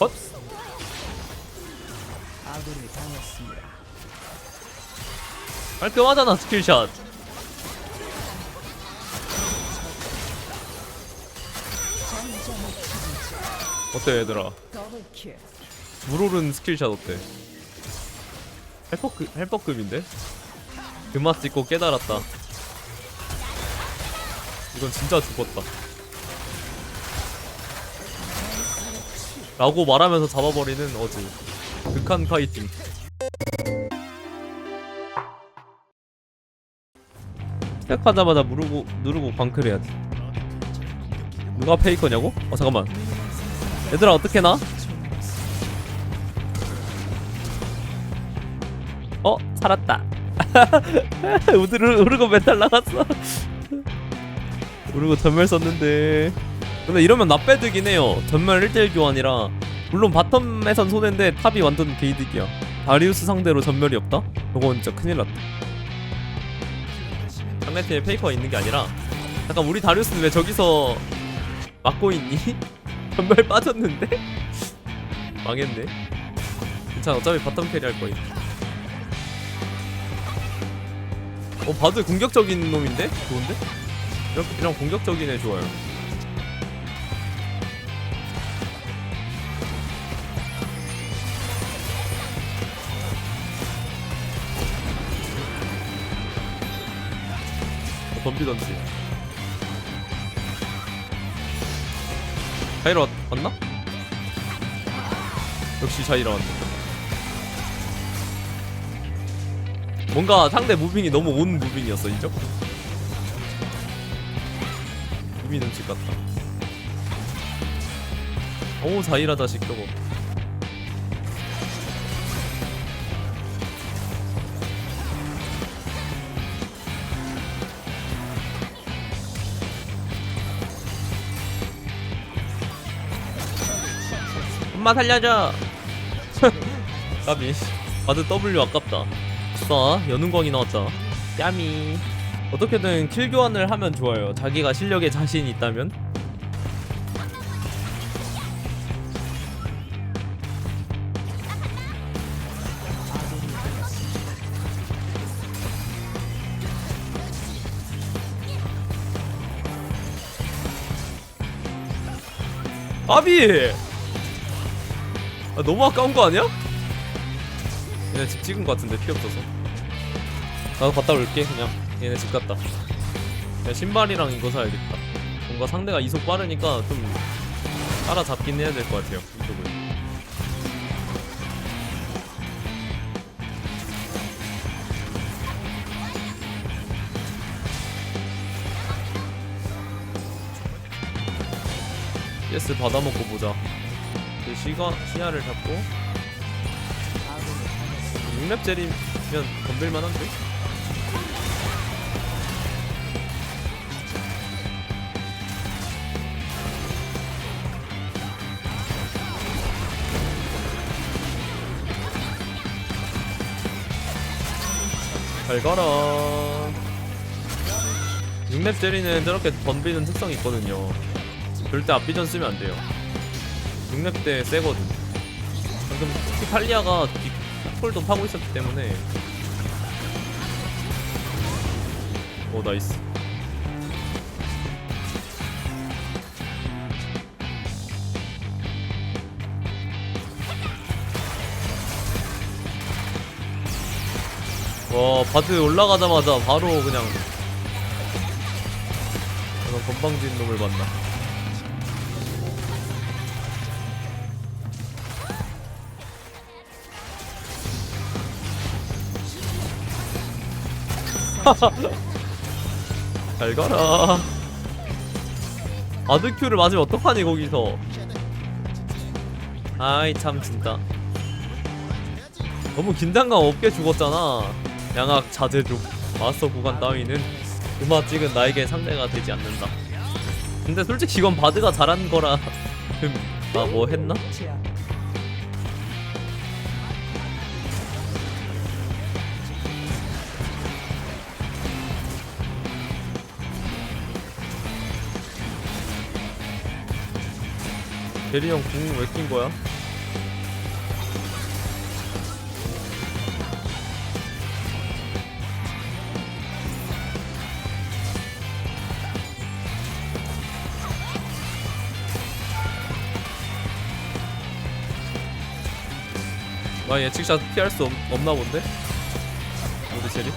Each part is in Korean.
헛 아군이 당했습니다. 깔끔하잖아 스킬샷 어때 얘들아 더블킬. 물오른 스킬샷 어때 헬퍼급, 헬퍼급인데? 그맛 찍고 깨달았다 이건 진짜 죽었다 라고 말하면서 잡아버리는 어즈 극한 파이팅. 시작하자마자 누르고 누르고 광클해야지. 누가 페이커냐고? 어 잠깐만. 얘들아 어떻게 나? 어 살았다. 우르 우르고 멘탈 나갔어. 우르고 전멸 썼는데 근데 이러면 나빼드긴 해요 전멸 1대1 교환이라 물론 바텀에선 손해인데 탑이 완전 개이득이야 다리우스 상대로 전멸이 없다? 저건 진짜 큰일 났다 상대팀에 페이커가 있는 게 아니라 잠깐 우리 다리우스는 왜 저기서 막고 있니? 전멸 빠졌는데? 망했네 괜찮아 어차피 바텀 캐리 할 거임 어 바드 공격적인 놈인데? 좋은데? 그냥 공격적인 애 좋아요 덤비던지 자이라 왔, 왔나? 역시 자이라 왔네 뭔가 상대 무빙이 너무 온 무빙이었어 인정? 무빙 눈치 같다 오 자이라 자식 저거 엄마 살려줘. 까비. 바드 W 아깝다. 아싸 연운광이 나왔다. 야미. 어떻게든 킬 교환을 하면 좋아요. 자기가 실력에 자신이 있다면? 아비 아, 너무 아까운 거 아니야? 얘네 집 찍은 거 같은데 피 없어서. 나도 갔다 올게 그냥. 얘네 집 갔다. 야, 신발이랑 이거 사야겠다. 뭔가 상대가 이속 빠르니까 좀 따라잡긴 해야 될 것 같아요 이쪽은. 예스 받아먹고 보자 그 시가, 시야를 잡고 아군이 당했습니다. 6렙 젤이면 덤빌만한데? 잘 가라 6렙 젤이는 저렇게 덤비는 특성이 있거든요 절대 앞비전 쓰면 안 돼요 6렙 때 세거든 방금 특히 팔리아가 뒤 폴도 파고 있었기 때문에. 오 나이스. 와 바드 올라가자마자 바로 그냥 그런 건방진 놈을 만나 잘 가라. 아드큐를 맞으면 어떡하니 거기서? 아이 참 진짜. 너무 긴장감 없게 죽었잖아. 양악 자제 중. 마스터 구간 따위는 그마 찍은 나에게 상대가 되지 않는다. 근데 솔직히 이건 바드가 잘한 거라. 나뭐 했나? 대리 형 궁 왜 낀 거야? 아 예측샷 피할 수 없, 나 본데? 우리 제리?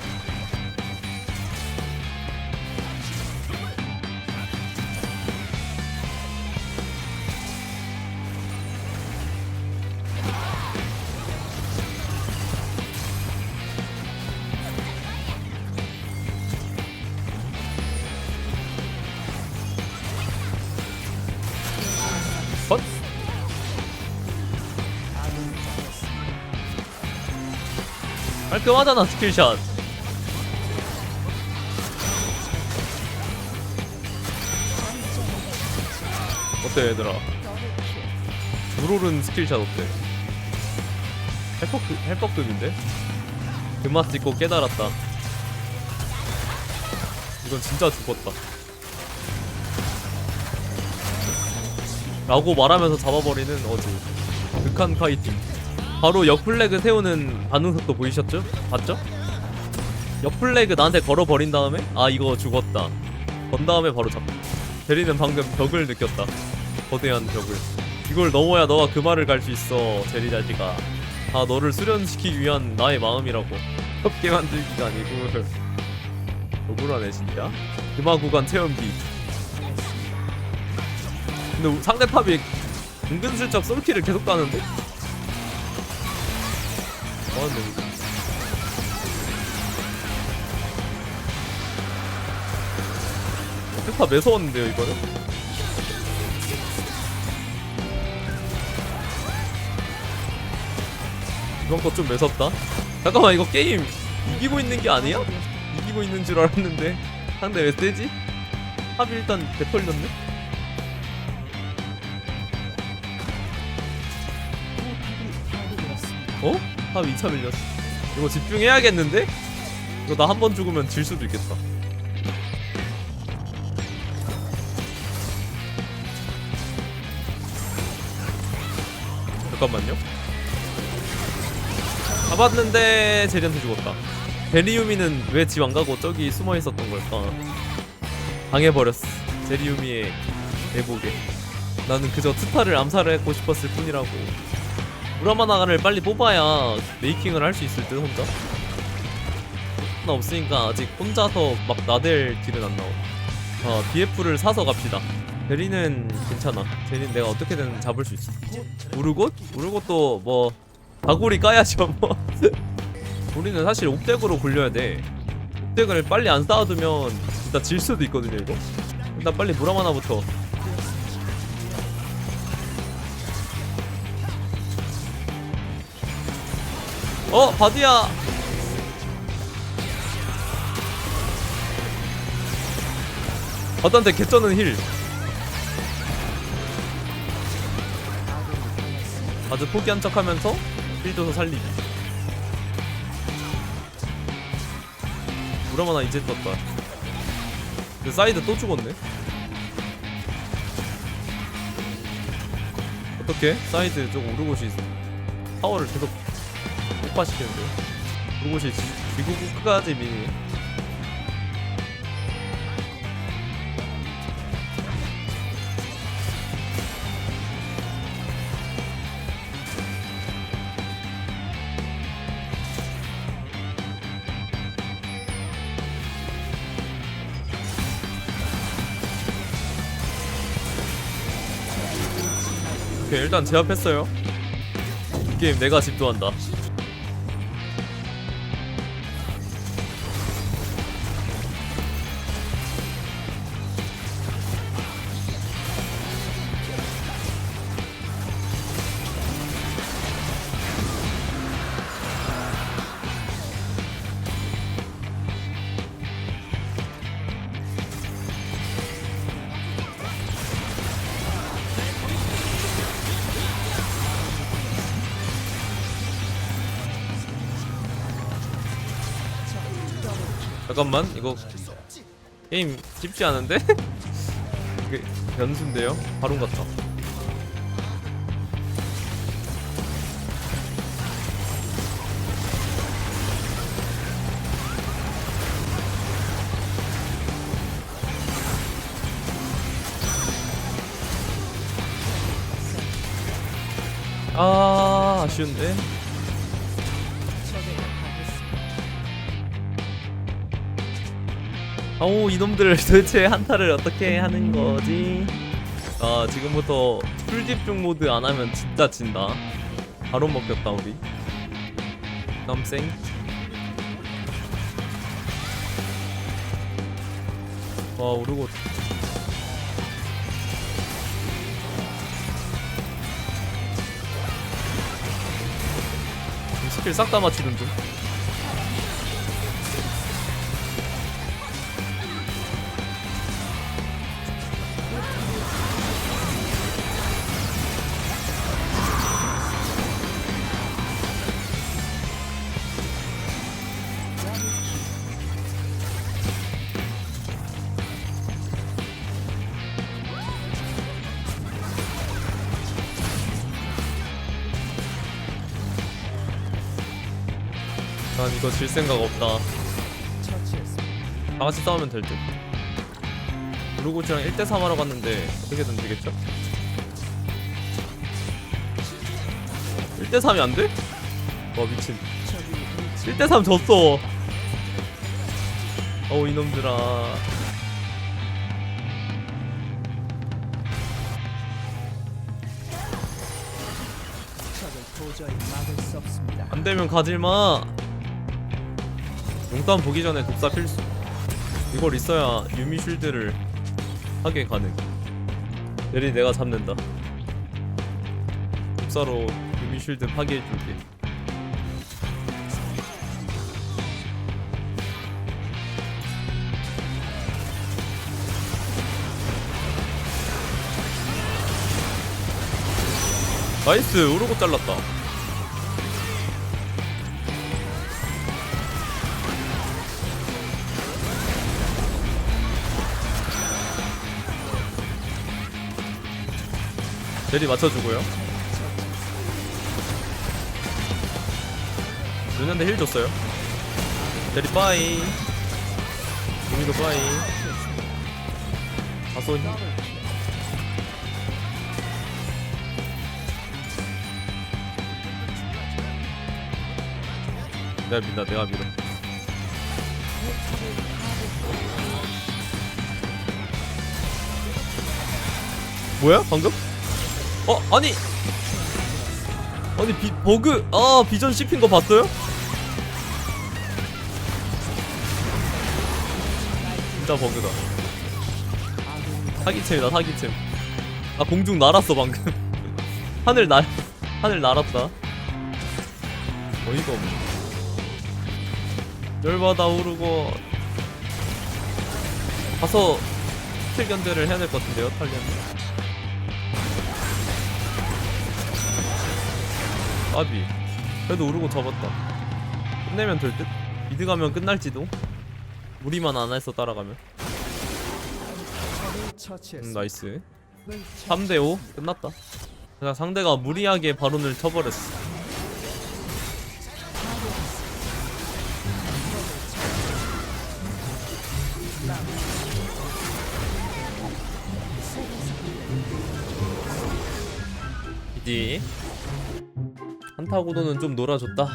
깔끔하잖아 스킬샷 어때 얘들아. 물오른 스킬샷 어때? 헬퍼, 헬퍼급인데? 그맛 찍고 깨달았다 이건 진짜 죽었다 라고 말하면서 잡아버리는 어지 극한 카이팅 바로 역 플래그 세우는 반응 속도 보이셨죠? 봤죠? 역 플래그 나한테 걸어버린 다음에 아 이거 죽었다. 건 다음에 바로 잡고 제리는 방금 벽을 느꼈다. 거대한 벽을. 이걸 넘어야 너가 그 말을 갈 수 있어 제리 자지가. 아 너를 수련시키기 위한 나의 마음이라고. 협게 만들기가 아니고. 억울하네 진짜. 금화 구간 체험기. 근데 우- 상대 탑이 은근슬쩍 솔키를 계속 가는데? 뭐하는 놈이지? 다 매서웠는데요 이거는? 이번 거좀 매섭다. 잠깐만 이거 게임 이기고 있는 게 아니야? 이기고 있는 줄 알았는데 상대 왜 세지? 합이 일단 개털렸네? 어? 합 2차 밀렸어. 이거 집중해야겠는데? 이거 나 한 번 죽으면 질 수도 있겠다. 잠깐만요. 잡았는데 제리한테 죽었다. 베리유미는 왜 집 안 가고 저기 숨어 있었던 걸까? 당해버렸어. 제리유미의 대복에. 나는 그저 트타를 암살하고 싶었을 뿐이라고. 우라마나를 빨리 뽑아야 메이킹을 할 수 있을 듯 혼자. 나 없으니까 아직 혼자서 막 나댈 딜은 안 나와. 아 BF를 사서 갑시다. 베리는 괜찮아. 쟤는 내가 어떻게든 잡을 수 있어. 우르곳? 우르곳도 뭐 다골이 까야죠 뭐. 우리는 사실 옥덱으로 굴려야 돼. 옥덱을 빨리 안 쌓아두면 진짜 질 수도 있거든요 이거. 일단 빨리 무라마나부터. 어 바디야. 바드한테 개쩌는 힐. 바드 포기한 척하면서 힐 줘서 살리기. 무라마나 이제 떴다. 그 사이드 또 죽었네. 어떻게? 사이드 좀 오르고시 파워를 계속 폭파시키는데. 오르고시 지구 끝까지 미니. 일단 제압했어요. 이 게임 내가 집도한다. 잠깐만 이거 게임 쉽지 않은데? 이게 변수인데요? 바론 같다. 아 아쉬운데 아우 이놈들 도대체 한타를 어떻게 하는 거지? 아 지금부터 풀집중 모드 안 하면 진짜 진다. 바로 먹혔다 우리. 남생. 와 오르고 스킬 싹 다 맞추는 중. 난 이거 질 생각 없다. 처치했습니다. 다 같이 싸우면 될 듯. 블루고치랑 1대3 하러 갔는데 어떻게든 되겠죠? 1대3이 안 돼? 와 미친. 적이 일치 1대3 졌어. 어우 이놈들아. 적을 도저히 막을 수 없습니다. 안 되면 가질 마. 용단 보기 전에 독사 필수. 이걸 있어야 유미 쉴드를 하게 가능. 내리 내가 잡는다. 독사로 유미 쉴드 파괴해 줄게. 나이스 우르고 잘랐다. 대리 맞춰주고요. 누는데 힐 줬어요. 대리 빠이. 유미도 빠이. 힐. 내가 민다 내가 밀어. 뭐야 방금? 어 아니. 아니 비 버그 아 비전 씹힌 거 봤어요? 진짜 버그다. 사기챔이다 사기챔. 아 공중 날았어 방금. 하늘 날 하늘 날았다. 어이가 없네. 열받아 오르고. 가서 스킬 견제를 해야 될 것 같은데요 탈리안 까비. 그래도 오르고 잡았다. 끝내면 될듯? 미드 가면 끝날지도? 무리만 안 해서 따라가면? 음. 나이스. 적을 3대5 끝났다. 그냥 상대가 무리하게 바론을 쳐버렸어. 이디 한타 구도는 좀 놀아줬다.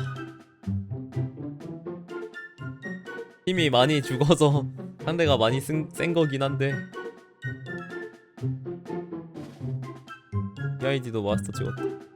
힘이 많이 죽어서 상대가 많이 쓴, 센 거긴 한데. EID도 마스터 찍었다